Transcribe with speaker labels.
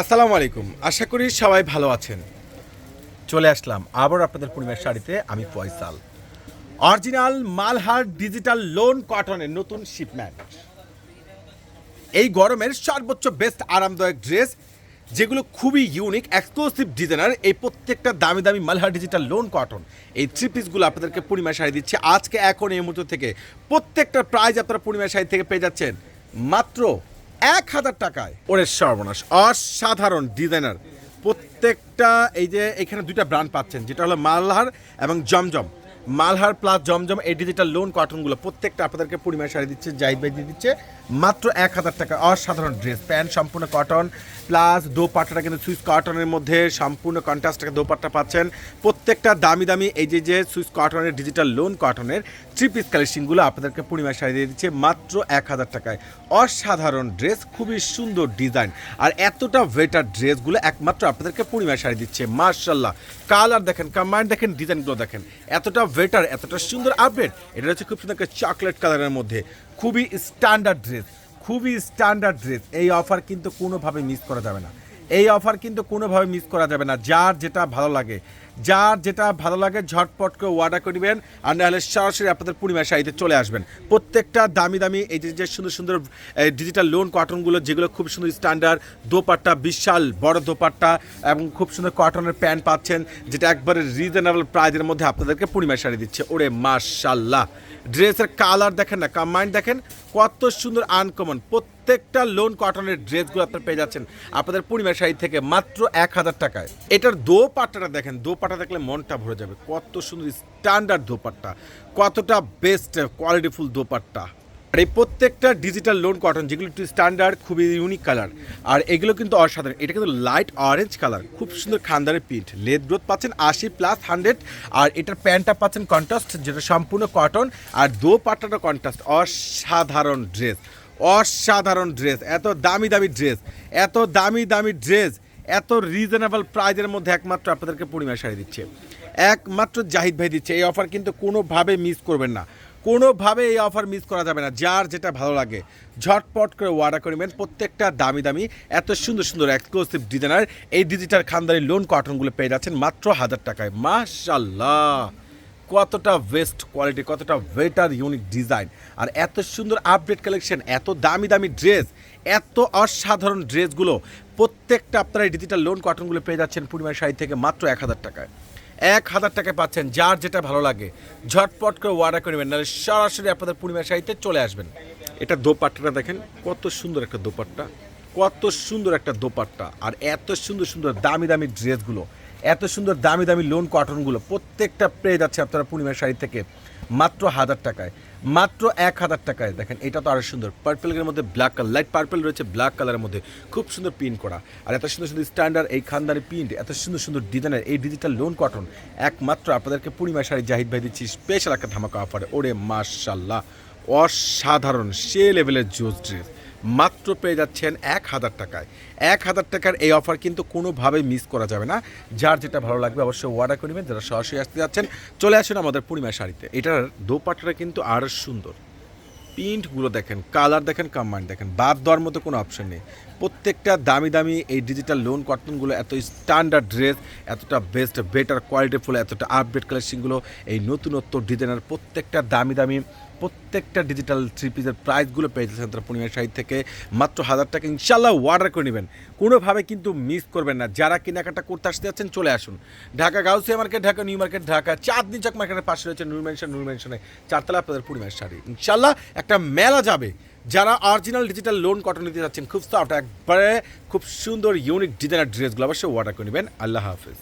Speaker 1: আসসালামু আলাইকুম। আশা করি সবাই ভালো আছেন। চলে আসলাম আবার আপনাদের পূর্ণিমার শাড়িতে, আমি Faisal. Original Malhar digital lawn কটনের নতুন শিপম্যান্ট এই গরমের সর্বোচ্চ বেস্ট আরামদায়ক ড্রেস, যেগুলো খুবই ইউনিক এক্সক্লুসিভ ডিজাইনার এই প্রত্যেকটা দামি দামি মালহার ডিজিটাল লোন কটন, এই থ্রি পিসগুলো আপনাদেরকে পূর্ণিমা শাড়ি দিচ্ছে। আজকে, এখন এই মুহূর্ত থেকে প্রত্যেকটা প্রাইজ আপনারা পূর্ণিমা শাড়ি থেকে পেয়ে যাচ্ছেন মাত্র এক হাজার টাকায়। ওরে সর্বনাশ, অসাধারণ ডিজাইনার। প্রত্যেকটা এই যে এখানে দুইটা ব্র্যান্ড পাচ্ছেন, যেটা হলো মালহার এবং জমজম। মালহার প্লাস জমজম এই ডিজিটাল লোন কটনগুলো প্রত্যেকটা আপনাদেরকে পরিমাণ শাড়ি দিচ্ছে জাহিদ ভাই দিয়ে দিচ্ছে। মাত্র এক হাজার টাকা অসাধারণ ড্রেস প্যান্ট, সম্পূর্ণ কটন প্লাস দোপাট্টাটা কিন্তু সুইস কটনের মধ্যে সম্পূর্ণ কন্ট্রাস্ট টাকা দোপাট্টা পাচ্ছেন। প্রত্যেকটা দামি দামি এই যে যে সুইস কটনের ডিজিটাল লোন কটনের থ্রি পিস কালেকশনগুলো আপনাদেরকে পূর্ণিমা শাড়ি দিয়ে দিচ্ছে মাত্র এক হাজার টাকায়। অসাধারণ ড্রেস খুবই সুন্দর ডিজাইন আর এতটা ভেটার ড্রেসগুলো একমাত্র আপনাদেরকে পূর্ণিমা শাড়ি দিচ্ছে। মার্শাল্লাহ কালার দেখেন কম্বাইন্ড দেখেন ডিজাইনগুলো দেখেন। এতটা ভেটার এতটা সুন্দর আপডেট। এটা হচ্ছে খুব সুন্দর একটা চকলেট কালারের মধ্যে। খুবই স্ট্যান্ডার্ড ড্রেস খুবই স্ট্যান্ডার্ড ড্রেস এই অফার কিন্তু কোনোভাবে মিস করা যাবে না। এই অফার কিন্তু কোনোভাবে মিস করা যাবে না। যার যেটা ভালো লাগে। যার যেটা ভালো লাগে, ঝটপট করে অর্ডার করবেন আর নাহলে সরাসরি আপনাদের পূর্ণিমা শাড়িতে চলে আসবেন। প্রত্যেকটা দামি দামি এই যে সুন্দর সুন্দর ডিজিটাল লোন কটনগুলো যেগুলো খুব সুন্দর স্ট্যান্ডার্ড দোপাট্টা, বিশাল বড় দোপাট্টা এবং খুব সুন্দর কটনের প্যান্ট পাচ্ছেন, যেটা একবারে রিজনেবল প্রাইজের মধ্যে আপনাদেরকে পূর্ণিমা শাড়ি দিচ্ছে। ওরে মাশাল্লাহ ড্রেসের কালার দেখেন না কম্বাইন্ড দেখেন, কত সুন্দর আনকমন প্রত্যেকটা লোন কটনের ড্রেসগুলো আপনারা পেয়ে যাচ্ছেন। আপনাদের পূর্ণিমা শাড়ি থেকে মাত্র এক হাজার টাকায়। এটার দোপাট্টাটা দেখেন, দোপাট্টা দেখলে মনটা ভরে যাবে। কত সুন্দর স্ট্যান্ডার্ড দোপাট্টা কতটা বেস্ট কোয়ালিটিফুল দোপাট্টা আর এই প্রত্যেকটা ডিজিটাল লোন কটন যেগুলো একটু স্ট্যান্ডার্ড খুবই ইউনিক কালার আর এগুলো কিন্তু অসাধারণ। এটা কিন্তু লাইট অরেঞ্জ কালার খুব সুন্দর খানদারের প্রিন্ট লেদ গ্রোথ পাচ্ছেন আশি প্লাস হান্ড্রেড আর এটার প্যান্টটা পাচ্ছেন কন্ট্রাস্ট যেটা সম্পূর্ণ কটন আর দো পাট্টাটা কন্ট্রাস্ট অসাধারণ ড্রেস অসাধারণ ড্রেস এত দামি দামি ড্রেস এত দামি দামি ড্রেস এত রিজনেবল প্রাইজের মধ্যে একমাত্র আপনাদেরকে পূর্ণিমা শাড়ি দিচ্ছে। একমাত্র জাহিদ ভাই দিচ্ছে। এই অফার কিন্তু কোনোভাবে মিস করবেন না। কোনোভাবে এই অফার মিস করা যাবে না। যার যেটা ভালো লাগে, ঝটপট করে অর্ডার করবেন প্রত্যেকটা দামি দামি, এত সুন্দর সুন্দর এক্সক্লুসিভ ডিজাইনার এই ডিজিটাল খানদারি লোন কটনগুলো পেয়ে যাচ্ছেন মাত্র হাজার টাকায়। মাশাল্লাহ কতটা বেস্ট কোয়ালিটি কতটা বেটার ইউনিক ডিজাইন আর এত সুন্দর আপডেট কালেকশন এত দামি দামি ড্রেস এত অসাধারণ ড্রেসগুলো প্রত্যেকটা আপনারা ডিজিটাল লোন কটনগুলো পেয়ে যাচ্ছেন পূর্ণিমা শাড়ি থেকে মাত্র এক হাজার টাকায়। এক হাজার টাকায় পাচ্ছেন যার যেটা ভালো লাগে। ঝটপট করে অর্ডার নেবেন, নাহলে সরাসরি আপনাদের পূর্ণিমা শাড়িতে চলে আসবেন। এটা দোপাট্টাটা দেখেন, কত সুন্দর একটা দোপাট্টা, কত সুন্দর একটা দোপাট্টা, আর এত সুন্দর সুন্দর দামি দামি ড্রেসগুলো এত সুন্দর দামি দামি লোন কটনগুলো প্রত্যেকটা পেয়ে যাচ্ছে আপনারা পূর্ণিমা শাড়ি থেকে। মাত্র হাজার টাকায়, মাত্র এক হাজার টাকায়। দেখেন, এটা তো আরও সুন্দর। পার্পেলের মধ্যে ব্ল্যাক কালার লাইট পার্পেল রয়েছে ব্ল্যাক কালারের মধ্যে। খুব সুন্দর প্রিন্ট করা। আর এত সুন্দর সুন্দর স্ট্যান্ডার্ড এই খানদারি প্রিন্ট এত সুন্দর সুন্দর ডিজাইনের এই ডিজিটাল লোন কটন একমাত্র আপনাদেরকে পূর্ণিমা শাড়ি জাহিদ ভাই দিচ্ছি। স্পেশাল একটা ধামাকা অফারে ওরে মার্শাল্লাহ অসাধারণ, সে লেভেলের জোস ড্রেস মাত্র পেয়ে যাচ্ছেন এক হাজার টাকায়। এক হাজার টাকার এই অফার কিন্তু কোনোভাবেই মিস করা যাবে না। যার যেটা ভালো লাগবে অবশ্যই অর্ডার করে নেবেন। যারা সরাসরি আসতে যাচ্ছেন, চলে আসুন আমাদের পূর্ণিমা শাড়িতে। এটার দোপাট্টাটা কিন্তু আরও সুন্দর। প্রিন্টগুলো দেখেন, কালার দেখেন কম্বাইন্ড দেখেন। বাদ দেওয়ার মতো কোনো অপশন নেই। প্রত্যেকটা দামি দামি এই ডিজিটাল লোন কটনগুলো এত স্ট্যান্ডার্ড ড্রেস এতটা বেস্ট বেটার কোয়ালিটিফুল এতটা আপডেট কালেকশনগুলো এই নতুনত্ব ডিজাইনার প্রত্যেকটা দামি দামি প্রত্যেকটা ডিজিটাল থ্রি পিসের প্রাইসগুলো পেয়ে যাচ্ছেন তারা পূর্ণিমা শাড়ি থেকে। মাত্র হাজার টাকা ইনশাল্লাহ অর্ডার করে নেবেন। কোনোভাবে কিন্তু মিস করবেন না। যারা কেনাকাটা করতে আসতে যাচ্ছেন, চলে আসুন। Dhaka Gausia market Dhaka new market Dhaka Chandni Chowk মার্কেটের পাশে রয়েছে নূর মেনশন নূর মেনশনে চারতলা আপনাদের পূর্ণিমার শাড়ি। ইনশাল্লাহ একটা মেলা যাবে। যারা অরিজিনাল ডিজিটাল লোন কটন নিতে যাচ্ছেন, খুব সফট একবারে খুব সুন্দর ইউনিক ডিজাইনার ড্রেসগুলো অবশ্যই অর্ডার করে নেবেন। আল্লাহ হাফিজ।